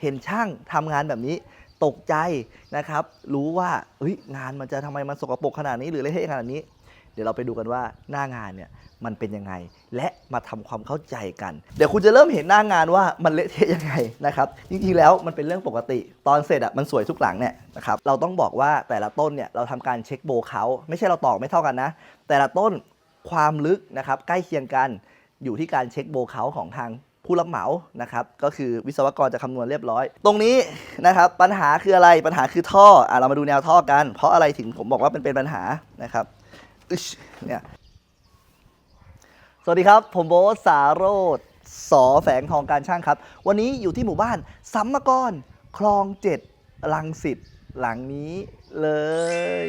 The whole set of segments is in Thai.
เห็นช่างทำงานแบบนี้ตกใจนะครับ รู้ว่าเฮ้ยงานมันจะทำไมมันสกปรกขนาดนี้หรือเละเทะขนาดนี้ เดี๋ยวเราไปดูกันว่าหน้างานเนี่ยมันเป็นยังไง และมาทำความเข้าใจกัน เดี๋ยวคุณจะเริ่มเห็นหน้างานว่ามันเละเทะยังไงนะครับจริงๆแล้วมันเป็นเรื่องปกติ ตอนเสร็จอะมันสวยทุกหลังเนี่ยนะครับเราต้องบอกว่าแต่ละต้นเนี่ยเราทำการเช็คโบว์เขาไม่ใช่เราตอกไม่เท่ากันนะ แต่ละต้นความลึกนะครับใกล้เคียงกันอยู่ที่การเช็คโบว์เขาของทาง ผู้รับเหมานะครับก็คือวิศวกรจะคำนวณเรียบร้อย ตรงนี้นะครับปัญหาคืออะไรปัญหาคือท่ออะเรามาดูแนวท่อกัน เพราะอะไรถึงผมบอกว่าเป็นเป็นปัญหานะครับอึ๊ชเนี่ยสวัสดีครับ ผมโบ๊ทสาโรธสอแฝงทองการช่างครับ วันนี้อยู่ที่หมู่บ้านสัมมกรคลองเจ็ดลังสิตหลังนี้เลย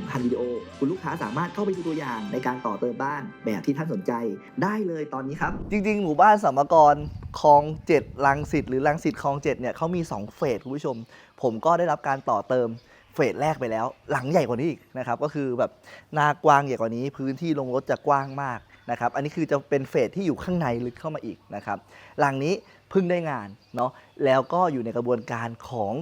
1,000วิดีโอ คุณลูกค้าสามารถเข้าไปดูตัวอย่างในการต่อเติมบ้านแบบที่ท่านสนใจได้เลยตอนนี้ครับ จริง ๆ หมู่บ้านสัมมกรคลองเจ็ดลังสิตหรือลังสิตคลองเจ็ดเนี่ยเขามี 2 เฟสคุณผู้ชม ผมก็ได้รับการต่อเติมเฟสแรกไปแล้ว หลังใหญ่กว่านี้อีกนะครับก็คือแบบหน้ากว้างใหญ่กว่านี้ พื้นที่ลงรถจะกว้างมากนะครับอันนี้คือจะเป็นเฟสที่อยู่ข้างในลึกเข้ามาอีกนะครับหลังนี้เพิ่งได้งานเนาะแล้วก็อยู่ในกระบวนการของ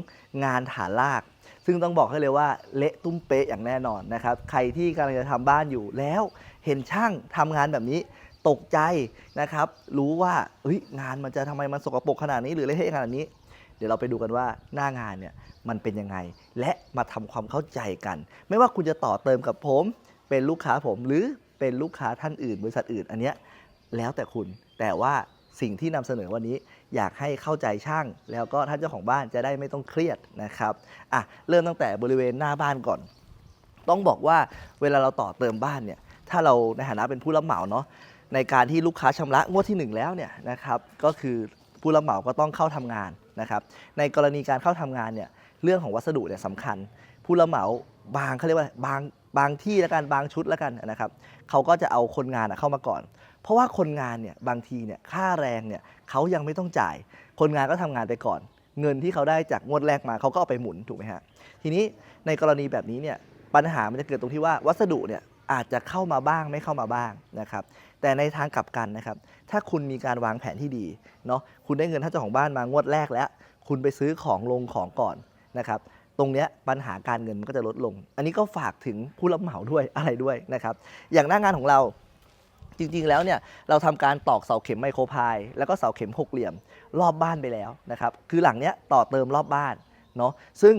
งานฐานราก ซึ่งต้องบอกให้เลยว่าเละตุ้มเป๊ะอย่างแน่นอนนะครับ ใครที่กำลังจะทำบ้านอยู่แล้วเห็นช่างทำงานแบบนี้ตกใจนะครับ รู้ว่าเฮ้ยงานมันจะทำไมมันสกปรกขนาดนี้หรือเละเทะขนาดนี้ เดี๋ยวเราไปดูกันว่าหน้างานเนี่ยมันเป็นยังไง และมาทำความเข้าใจกัน ไม่ว่าคุณจะต่อเติมกับผม เป็นลูกค้าผมหรือเป็นลูกค้าท่านอื่น บริษัทอื่นอันเนี้ยแล้วแต่คุณแต่ว่า สิ่งที่นำเสนอวันนี้อยากให้เข้าใจช่าง แล้วก็ท่านเจ้าของบ้านจะได้ไม่ต้องเครียดนะครับอะเริ่มตั้งแต่บริเวณหน้าบ้านก่อน ต้องบอกว่าเวลาเราต่อเติมบ้านเนี่ยถ้าเราในฐานะเป็นผู้รับเหมาเนาะในการที่ลูกค้าชำระงวดที่หนึ่งแล้วเนี่ยนะครับก็คือผู้รับเหมาก็ต้องเข้าทำงานนะครับในกรณีการเข้าทำงานเนี่ยเรื่องของวัสดุเนี่ยสำคัญ ผู้รับเหมาบางเขาเรียกว่าบางบางที่แล้วกันบางชุดแล้วกันนะครับเขาก็จะเอาคนงานเข้ามาก่อน เพราะว่าคนงานเนี่ยบางทีเนี่ยค่าแรงเนี่ยเขายังไม่ต้องจ่าย คนงานก็ทำงานไปก่อน เงินที่เขาได้จากงวดแรกมาเขาก็เอาไปหมุนถูกไหมฮะทีนี้ในกรณีแบบนี้เนี่ยปัญหามันจะเกิดตรงที่ว่าวัสดุเนี่ยอาจจะเข้ามาบ้างไม่เข้ามาบ้างนะครับแต่ในทางกลับกันนะครับ ถ้าคุณมีการวางแผนที่ดีเนาะคุณได้เงินท่านเจ้าของบ้านมางวดแรกแล้ว คุณไปซื้อของลงของก่อนนะครับตรงเนี้ยปัญหาการเงินมันก็จะลดลง อันนี้ก็ฝากถึงผู้รับเหมาด้วยอะไรด้วยนะครับ อย่างหน้างานของเรา จริง ๆ แล้วเนี่ยเราทำการตอกเสาเข็มไมโครพาย แล้วก็เสาเข็มหกเหลี่ยมรอบบ้านไปแล้วนะครับคือหลังเนี้ยต่อเติมรอบบ้านเนาะซึ่ง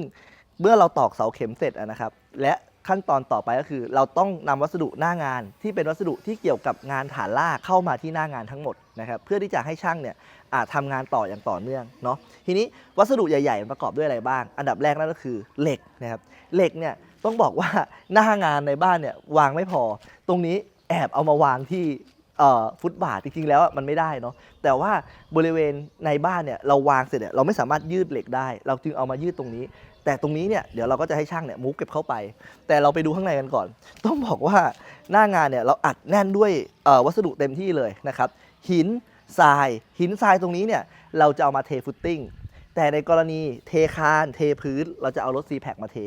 เมื่อเราตอกเสาเข็มเสร็จนะครับและขั้นตอนต่อไปก็คือ เราต้องนำวัสดุหน้างาน ที่เป็นวัสดุที่เกี่ยวกับงานฐานลากเข้ามาที่หน้างานทั้งหมดนะครับเพื่อที่จะให้ช่างเนี่ยอาจทำงานต่ออย่างต่อเนื่องเนาะทีนี้วัสดุใหญ่ๆประกอบด้วยอะไรบ้าง อันดับแรกนั่นก็คือเหล็กนะครับเหล็กเนี่ยต้องบอกว่าหน้างานในบ้านเนี่ยวางไม่พอ ตรงนี้ แอบเอามาวางที่ฟุตบาทจริงๆแล้วมันไม่ได้เนาะแต่ว่าบริเวณในบ้านเนี่ยเราวางเสร็จเนี่ยเราไม่สามารถยืดเหล็กได้ เราจึงเอามายืดตรงนี้ แต่ตรงนี้เนี่ยเดี๋ยวเราก็จะให้ช่างเนี่ยมุกเก็บเข้าไป แต่เราไปดูข้างในกันก่อน ต้องบอกว่าหน้างานเนี่ยเราอัดแน่นด้วยวัสดุเต็มที่เลยนะครับหินทรายหินทรายตรงนี้เนี่ยเราจะเอามาเทฟุตติ้งแต่ในกรณีเทคานเทพื้น เราจะเอารถ c p a c มาเท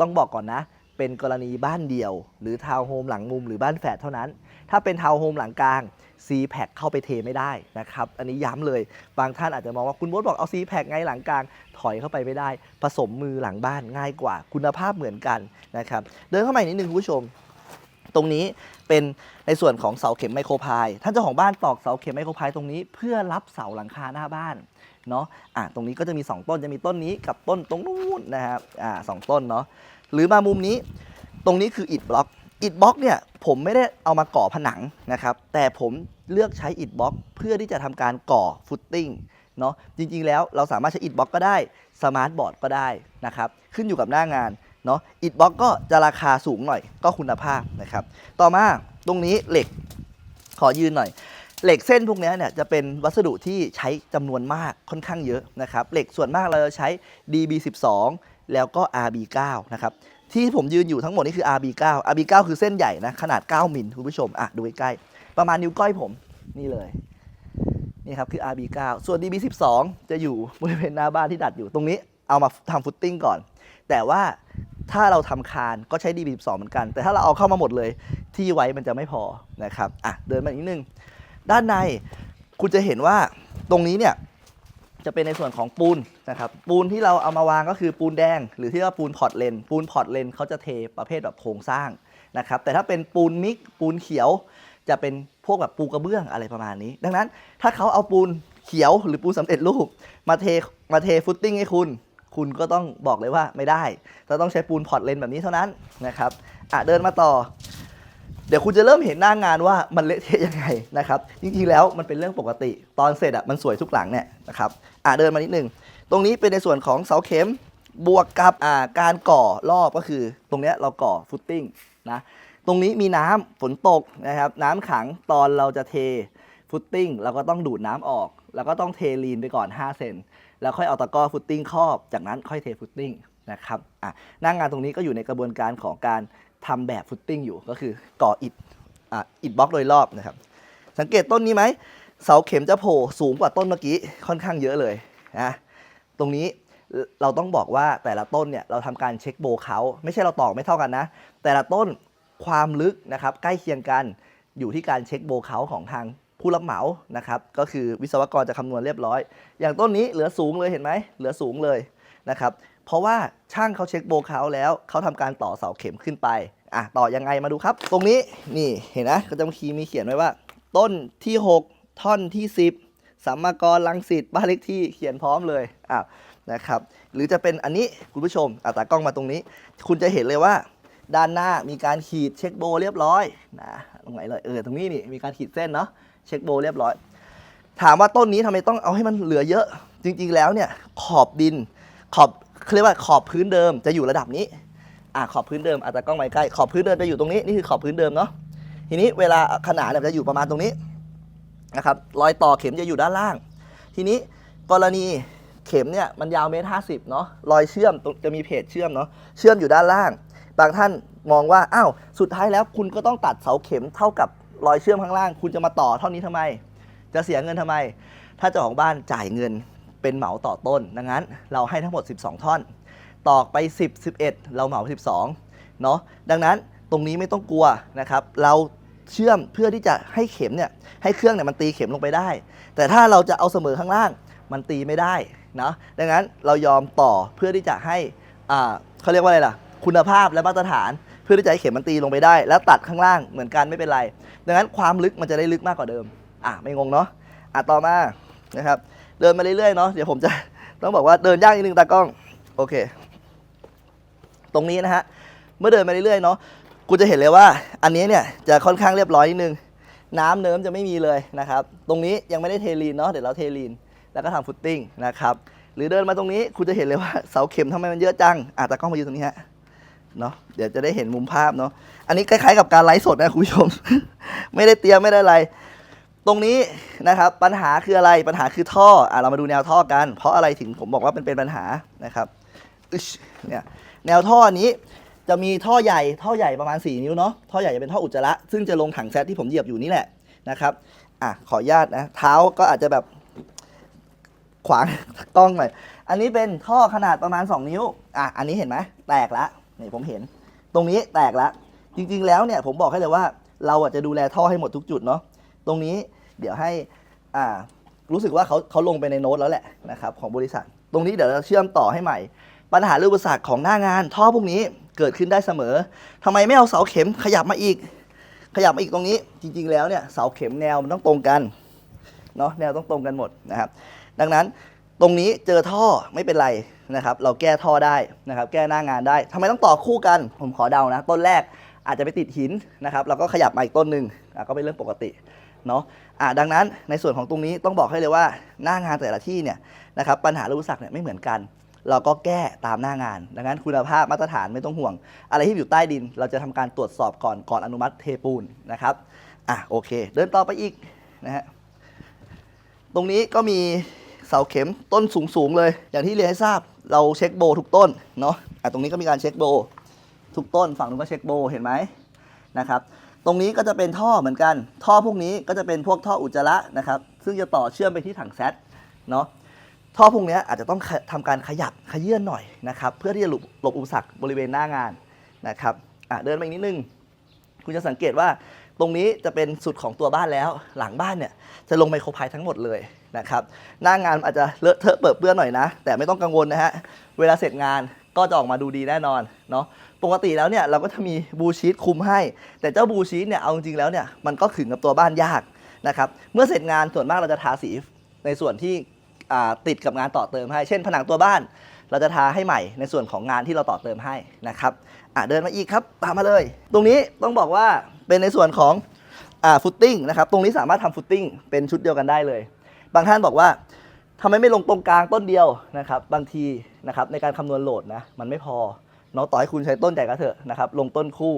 ต้องบอกก่อนนะ เป็นกรณีบ้านเดียว หรือทาวน์โฮมหลังมุมหรือบ้านแฝดเท่านั้น ถ้าเป็นทาวน์โฮมหลังกลาง c p a c เข้าไปเทไม่ได้นะครับ อันนี้ย้ำเลย บางท่านอาจจะมองว่าคุณโบ๊ทบอกเอา c p a c ไงหลังกลาง ถอยเข้าไปไม่ได้ ผสมมือหลังบ้านง่ายกว่า คุณภาพเหมือนกันนะครับ เดินเข้ามาอีกนิดนึงคุณผู้ชม ตรงนี้เป็นในส่วนของเสาเข็มไมโครพาย ท่านเจ้าของบ้านตอกเสาเข็มไมโครพายตรงนี้เพื่อรับเสาหลังคาหน้าบ้านเนาะอะตรงนี้ก็จะมี 2 ต้นจะมีต้นนี้กับต้นตรงนู้นนะครับอ่าสองต้นเนาะหรือมามุมนี้ ตรงนี้คืออิฐบล็อกอิฐบล็อกเนี่ยผมไม่ได้เอามาก่อผนังนะครับแต่ผมเลือกใช้อิฐบล็อกเพื่อที่จะทำการก่อฟุตติ้งเนาะจริงๆแล้วเราสามารถใช้อิฐบล็อกก็ได้สมาร์ทบอร์ดก็ได้นะครับขึ้นอยู่กับหน้างาน เนาะอิฐบล็อกก็จะราคาสูงหน่อยก็คุณภาพนะครับ ต่อมาตรงนี้เหล็กขอยืนหน่อย เหล็กเส้นพวกนี้เนี่ยจะเป็นวัสดุที่ใช้จำนวนมากค่อนข้างเยอะนะครับเหล็กส่วนมากเราจะใช้ DB12 แล้วก็ RB9 นะครับที่ผมยืนอยู่ทั้งหมดนี่คือ RB9 RB9 คือเส้นใหญ่นะขนาด 9 มิลคุณผู้ชมอะดูใกล้ๆประมาณนิ้วก้อยผมนี่เลยนี่ครับคือ RB9 ส่วน DB12 จะอยู่บริเวณหน้าบ้านที่ดัดอยู่ตรงนี้เอามาทำฟุตติ้งก่อน แต่ว่า ถ้าเราทำคานก็ใช้ DB12 เหมือนกัน แต่ถ้าเราเอาเข้ามาหมดเลย ที่ไว้มันจะไม่พอนะครับอะเดินมาอีกนิดนึง ด้านในคุณจะเห็นว่าตรงนี้เนี่ยจะเป็นในส่วนของปูนนะครับปูนที่เราเอามาวางก็คือปูนแดง หรือที่เรียกว่าปูนพอร์ตเลนปูนพอร์ตเลนเขาจะเทประเภทแบบโครงสร้างนะครับแต่ถ้าเป็นปูนมิกปูนเขียว จะเป็นพวกแบบปูกระเบื้องอะไรประมาณนี้ ดังนั้นถ้าเขาเอาปูนเขียวหรือปูนสำเร็จรูปมาเทมาเทฟุตติ้งให้คุณ คุณก็ต้องบอกเลยว่าไม่ได้เราต้องใช้ปูนพอร์ตเลนแบบนี้เท่านั้นนะครับอะเดินมาต่อ เดี๋ยวคุณจะเริ่มเห็นหน้างานว่ามันเละเทะยังไงนะครับจริงๆแล้วมันเป็นเรื่องปกติ ตอนเสร็จอะมันสวยทุกหลังเนี่ยนะครับอะเดินมานิดนึงตรงนี้เป็นในส่วนของเสาเข็มบวกกับอ่าการก่อรอบก็คือ ตรงเนี้ยเราก่อฟุตติ้งนะตรงนี้มีน้ำฝนตกนะครับ น้ำขังตอนเราจะเทฟุตติ้งเราก็ต้องดูดน้ำออก แล้วก็ต้องเทลีนไปก่อน 5 เซน แล้วค่อยเอาตะกร้อฟุตติ้งครอบ จากนั้นค่อยเทฟุตติ้งนะครับอะหน้างงานตรงนี้ก็อยู่ในกระบวนการของการทำแบบฟุตติ้งอยู่ ก็คือก่ออิฐอะอิฐบล็อกโดยรอบนะครับ สังเกตต้นนี้ไหม เสาเข็มจะโผล่สูงกว่าต้นเมื่อกี้ค่อนข้างเยอะเลยนะ ตรงนี้เอ่อเราต้องบอกว่าแต่ละต้นเนี่ยเราทำการเช็คโบว์เขาไม่ใช่เราตอกไม่เท่ากันนะ แต่ละต้นความลึกนะครับใกล้เคียงกันอยู่ที่การเช็คโบว์เขาของทาง ผู้รับเหมานะครับก็คือวิศวกรจะคำนวณเรียบร้อย อย่างต้นนี้เหลือสูงเลยเห็นไหมเหลือสูงเลยนะครับเพราะว่าช่างเขาเช็คโบเขาแล้วเขาทำการต่อเสาเข็มขึ้นไปอะต่อยังไงมาดูครับ ตรงนี้นี่เห็นนะก็จะมีมีเขียนไว้ว่า ต้นที่ 6 ท่อนที่ 10สัมมากรลังสิตบ้านเลขที่เขียนพร้อมเลยอ้าวนะครับหรือจะเป็นอันนี้คุณผู้ชมอะตากล้องมาตรงนี้ คุณจะเห็นเลยว่า ด้านหน้ามีการขีดเช็คโบเรียบร้อยนะตรงไหนเลยเออตรงนี้นี่มีการขีดเส้นเนาะเช็คโบเรียบร้อย ถามว่าต้นนี้ทำไมต้องเอาให้มันเหลือเยอะ จริง ๆ แล้วเนี่ยขอบดินขอบเรียกว่าขอบพื้นเดิมจะอยู่ระดับนี้อะขอบพื้นเดิมอาจจะกล้องไปใกล้ขอบพื้นเดิมจะอยู่ตรงนี้นี่คือขอบพื้นเดิมเนาะทีนี้เวลาขนาดเนี่ยจะอยู่ประมาณตรงนี้นะครับรอยต่อเข็มจะอยู่ด้านล่าง ทีนี้กรณีเข็มเนี่ยมันยาวเมตรห้าสิบเนาะรอยเชื่อมจะมีเพจเชื่อมเนาะเชื่อมอยู่ด้านล่าง บางท่านมองว่าอ้าวสุดท้ายแล้วคุณก็ต้องตัดเสาเข็มเท่ากับรอยเชื่อมข้างล่าง คุณจะมาต่อเท่านี้ทำไม จะเสียเงินทำไม ถ้าเจ้าของบ้านจ่ายเงินเป็นเหมาต่อต้นดังนั้น เราให้ทั้งหมด 12 ท่อน ตอกไป 10 11 เราเหมา 12เนาะดังนั้นตรงนี้ไม่ต้องกลัวนะครับเราเชื่อมเพื่อที่จะให้เข็มเนี่ยให้เครื่องเนี่ยมันตีเข็มลงไปได้ แต่ถ้าเราจะเอาเสมอข้างล่างมันตีไม่ได้นะดังนั้นเรายอมต่อเพื่อที่จะให้อ่าเขาเรียกว่าอะไรล่ะ คุณภาพและมาตรฐาน เพื่อที่จะให้เข็มมันตีลงไปได้ แล้วตัดข้างล่างเหมือนกันไม่เป็นไร ดังนั้นความลึกมันจะได้ลึกมากกว่าเดิม อะไม่งงเนาะอะต่อมานะครับ เดินมาเรื่อยๆเนาะเดี๋ยวผมจะต้องบอกว่าเดินยากนิดนึงตากล้องโอเค ตรงนี้นะฮะเมื่อเดินมาเรื่อยๆเนาะกูจะเห็นเลยว่า อันนี้เนี่ยจะค่อนข้างเรียบร้อยนิดนึงน้ำเนิ้มจะไม่มีเลยนะครับ ตรงนี้ยังไม่ได้เทลีนเนาะเดี๋ยวเราเทลีน แล้วก็ทำฟุตติ้งนะครับ หรือเดินมาตรงนี้คุณจะเห็นเลยว่าเสาเข็มทำไมมันเยอะจังอะตากล้องมายืนตรงนี้ฮะ เนาะเดี๋ยวจะได้เห็นมุมภาพเนาะอันนี้คล้ายๆกับการไลฟ์สดนะคุณผู้ชม ไม่ได้เตรียมไม่ได้อะไร ตรงนี้นะครับปัญหาคืออะไรปัญหาคือท่ออะเรามาดูแนวท่อกัน เพราะอะไรถึงผมบอกว่าเป็นเป็นปัญหานะครับอึชเนี่ยแนวท่อนี้จะมีท่อใหญ่ท่อใหญ่ประมาณ 4 นิ้วเนาะท่อใหญ่จะเป็นท่ออุจจาระซึ่งจะลงถังแซดที่ผมเหยียบอยู่นี่แหละนะครับอะขออนุญาตนะเท้าก็อาจจะแบบขวางกล้องหน่อย อันนี้เป็นท่อขนาดประมาณ 2 นิ้ว อะ อันนี้เห็นไหม แตกแล้ว นี่ผมเห็น ตรงนี้แตกแล้วจริง ๆ แล้วเนี่ยผมบอกให้เลยว่าเราอะจะดูแลท่อให้หมดทุกจุดเนาะตรงนี้เดี๋ยวให้อ่ารู้สึกว่าเขาเขาลงไปในโน้ตแล้วแหละนะครับของบริษัท ตรงนี้เดี๋ยวเราเชื่อมต่อให้ใหม่ ปัญหาเรื่องอุปสรรคของหน้างาน ท่อพวกนี้เกิดขึ้นได้เสมอทำไมไม่เอาเสาเข็มขยับมาอีก ขยับมาอีกตรงนี้ จริง ๆ แล้วเนี่ยเสาเข็มแนวมันต้องตรงกันเนาะแนวต้องตรงกันหมดนะครับ ดังนั้นตรงนี้เจอท่อไม่เป็นไร นะครับเราแก้ท่อได้นะครับแก้หน้างานได้ทำไมต้องต่อคู่กัน ผมขอเดานะ ต้นแรกอาจจะไปติดหินนะครับเราก็ขยับมาอีกต้นหนึ่งก็เป็นเรื่องปกติเนาะอะดังนั้นในส่วนของตรงนี้ต้องบอกให้เลยว่าหน้างานแต่ละที่เนี่ยนะครับปัญหาและอุปสรรคเนี่ยไม่เหมือนกัน เราก็แก้ตามหน้างาน ดังนั้นคุณภาพมาตรฐานไม่ต้องห่วง อะไรที่อยู่ใต้ดิน เราจะทำการตรวจสอบก่อนก่อนอนุมัติเทปูนนะครับอะโอเค เดินต่อไปอีกนะฮะตรงนี้ก็มี เสาเข็มต้นสูงๆเลย อย่างที่เรียนให้ทราบเราเช็คโบทุกต้นเนาะอะตรงนี้ก็มีการเช็คโบทุกต้นฝั่งนู้นก็เช็คโบเห็นไหมนะครับตรงนี้ก็จะเป็นท่อเหมือนกัน ท่อพวกนี้ก็จะเป็นพวกท่ออุจจาระนะครับ ซึ่งจะต่อเชื่อมไปที่ถังแซดเนาะท่อพวกนี้อาจจะต้องขะทำการขยับขยื่นหน่อยนะครับ เพื่อที่จะหลบหลบอุปสรรคบริเวณหน้างานนะครับเดินมาอีกนิดนึง คุณจะสังเกตว่า ตรงนี้จะเป็นสุดของตัวบ้านแล้ว หลังบ้านเนี่ยจะลงไมโครไพล์ทั้งหมดเลยนะครับหน้างานอาจจะเลอะเทอะเปิดเปื้อนหน่อยนะ แต่ไม่ต้องกังวลนะฮะเวลาเสร็จงานก็จะออกมาดูดีแน่นอนเนาะปกติแล้วเนี่ยเราก็จะมีบูชีตคุมให้ แต่เจ้าบูชีตเนี่ยเอาจริงๆแล้วเนี่ยมันก็ขึงกับตัวบ้านยากนะครับเมื่อเสร็จงานส่วนมากเราจะทาสีในส่วนที่ติดกับงานต่อเติมให้ เช่น ผนังตัวบ้าน เราจะทาให้ใหม่ในส่วนของงานที่เราต่อเติมให้นะครับอะเดินมาอีกครับตามมาเลย ตรงนี้ต้องบอกว่า เป็นในส่วนของอ่าฟุตติ้งนะครับ ตรงนี้สามารถทำฟุตติ้งเป็นชุดเดียวกันได้เลย บางท่านบอกว่าทำไมไม่ลงตรงกลางต้นเดียวนะครับ บางทีนะครับในการคำนวณโหลดนะมันไม่พอเนาะต่อให้คุณใช้ต้นใหญ่ก็เถอะนะครับ ลงต้นคู่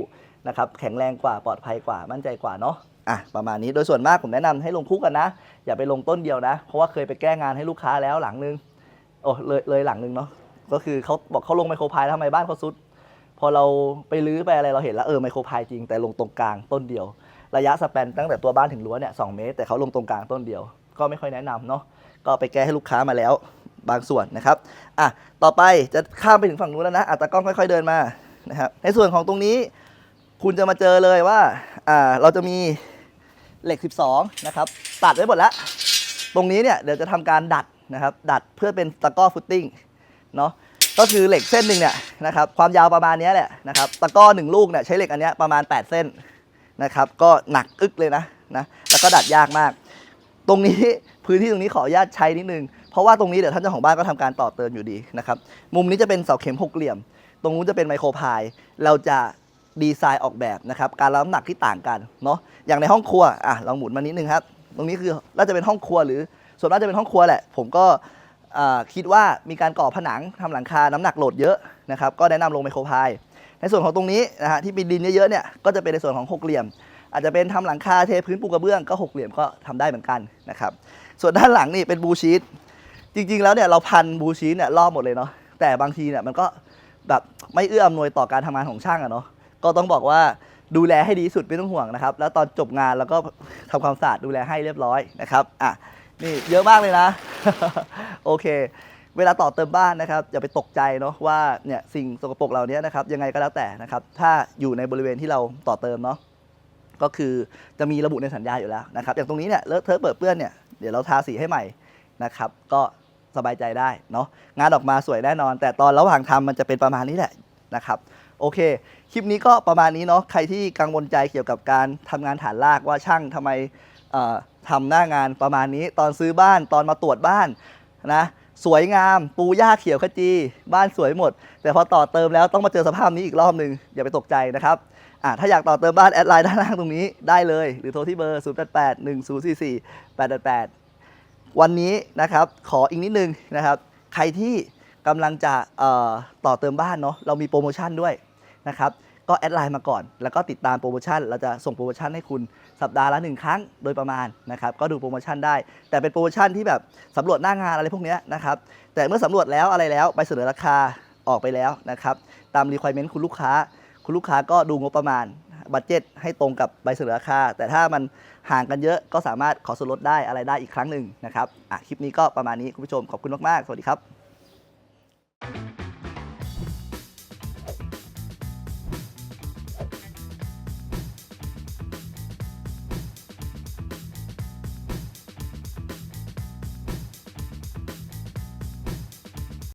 นะครับ แข็งแรงกว่าปลอดภัยกว่ามั่นใจกว่าเนาะอะประมาณนี้โดยส่วนมากผมแนะนำให้ลงคู่กันนะ อย่าไปลงต้นเดียวนะ เพราะว่าเคยไปแก้งานให้ลูกค้าแล้วหลังนึงโอ้เลยเลยหลังนึงเนาะก็คือเขาบอกเขาลงไมโครพายทำไมบ้านเขาซุด อเราไปรื้อไปอะไรเราเห็นแล้วเออไมโครพายจริงแต่ลงตรงกลางต้นเดียว ระยะสแปนตั้งแต่ตัวบ้านถึงรั้วเนี่ยสเมตร แต่เขาลงตรงกลางต้นเดียว ก็ไม่ค่อยแนะนำเนาะก็ไปแก้ให้ลูกค้ามาแล้วบางส่วนนะครับอะต่อไปจะข้ามไปถึงฝั่งนู้นแล้วนะอัตากล้องค่อย ๆเดินมานะครับในส่วนของตรงนี้คุณจะมาเจอเลยว่าอ่าเราจะมีเหล็ก 12 นะครับ ตัดไว้หมดแล้ว ตรงนี้เนี่ยเดี๋ยวจะทำการดัดนะครับ ดัดเพื่อเป็นตะกร้อฟุตติ้งเนาะ ก็คือเหล็กเส้นหนึ่งเนี่ยนะครับความยาวประมาณนี้แหละนะครับตะกร้อหนึ่งลูกเนี่ยใช้เหล็กอันนี้ประมาณ 8 เส้นนะครับก็หนักอึกเลยนะนะแล้วก็ดัดยากมาก ตรงนี้พื้นที่ตรงนี้ขออนุญาตใช้นิดนึง เพราะว่าตรงนี้เดี๋ยวท่านเจ้าของบ้านก็ทำการต่อเติมอยู่ดีนะครับมุมนี้จะเป็นเสาเข็มหกเหลี่ยม ตรงนู้นจะเป็นไมโครพายเราจะดีไซน์ออกแบบนะครับการรับน้ำหนักที่ต่างกันเนาะอย่างในห้องครัวอะลองหมุนมานิดนึงครับตรงนี้คือน่าจะเป็นห้องครัวหรือส่วนมากจะเป็นห้องครัวแหละ ผมก็ คิดว่ามีการก่อผนังทำหลังคาน้ำหนักโหลดเยอะนะครับก็แนะนำลงไมโครพายในส่วนของตรงนี้นะฮะที่เป็นดินเยอะๆเนี่ยก็จะเป็นในส่วนของหกเหลี่ยม อาจจะเป็นทำหลังคาเทพื้นปูกระเบื้องก็หกเหลี่ยมก็ทำได้เหมือนกันนะครับส่วนด้านหลังนี่เป็นบูชีตจริง ๆ แล้วเนี่ยเราพันบูชีตเนี่ยรอบหมดเลยเนาะแต่บางทีเนี่ยมันก็แบบไม่เอื้ออำนวยต่อการทำงานของช่างอะเนาะก็ต้องบอกว่าดูแลให้ดีสุดไม่ต้องห่วงนะครับ แล้วตอนจบงานเราก็ทำความสะอาดดูแลให้เรียบร้อยนะครับอะ นี่เยอะมากเลยนะ โอเค เวลาต่อเติมบ้านนะครับอย่าไปตกใจเนาะว่าเนี่ยสิ่งสกปรกเหล่านี้นะครับยังไงก็แล้วแต่นะครับถ้าอยู่ในบริเวณที่เราต่อเติมเนาะก็คือจะมีระบุในสัญญาอยู่แล้วนะครับอย่างตรงนี้เนี่ยเลอะเทอะเปิดเปื้อนเนี่ยเดี๋ยวเราทาสีให้ใหม่นะครับก็สบายใจได้เนาะงานออกมาสวยแน่นอน แต่ตอนระหว่างทำมันจะเป็นประมาณนี้แหละนะครับโอเค คลิปนี้ก็ประมาณนี้เนาะใครที่กังวลใจเกี่ยวกับการทำงานฐานรากว่าช่างทำไมเอ่อ ทำหน้างานประมาณนี้ตอนซื้อบ้านตอนมาตรวจบ้านนะสวยงามปูหญ้าเขียวขจี บ้านสวยหมด แต่พอต่อเติมแล้วต้องมาเจอสภาพนี้อีกรอบหนึ่งอย่าไปตกใจนะครับอะถ้าอยากต่อเติมบ้านแอดไลน์ด้านล่างตรงนี้ได้เลย หรือโทรที่เบอร์ 0881044888 วันนี้นะครับขออีกนิดนึงนะครับ ใครที่กำลังจะต่อเติมบ้านเนาะเรามีโปรโมชั่นด้วยนะครับก็แอดไลน์มาก่อน แล้วก็ติดตามโปรโมชั่น เราจะส่งโปรโมชั่นให้คุณ สัปดาห์ละหนึ่งครั้งโดยประมาณนะครับก็ดูโปรโมชั่นได้ แต่เป็นโปรโมชั่นที่แบบสำรวจหน้างานอะไรพวกนี้นะครับแต่เมื่อสำรวจแล้วอะไรแล้วใบเสนอราคาออกไปแล้วนะครับตาม requirement คุณลูกค้า คุณลูกค้าก็ดูงบประมาณบัตเจ็ตให้ตรงกับใบเสนอราคา แต่ถ้ามันห่างกันเยอะก็สามารถขอส่วนลดได้อะไรได้อีกครั้งหนึ่งนะครับอะคลิปนี้ก็ประมาณนี้คุณผู้ชมขอบคุณมากๆ สวัสดีครับ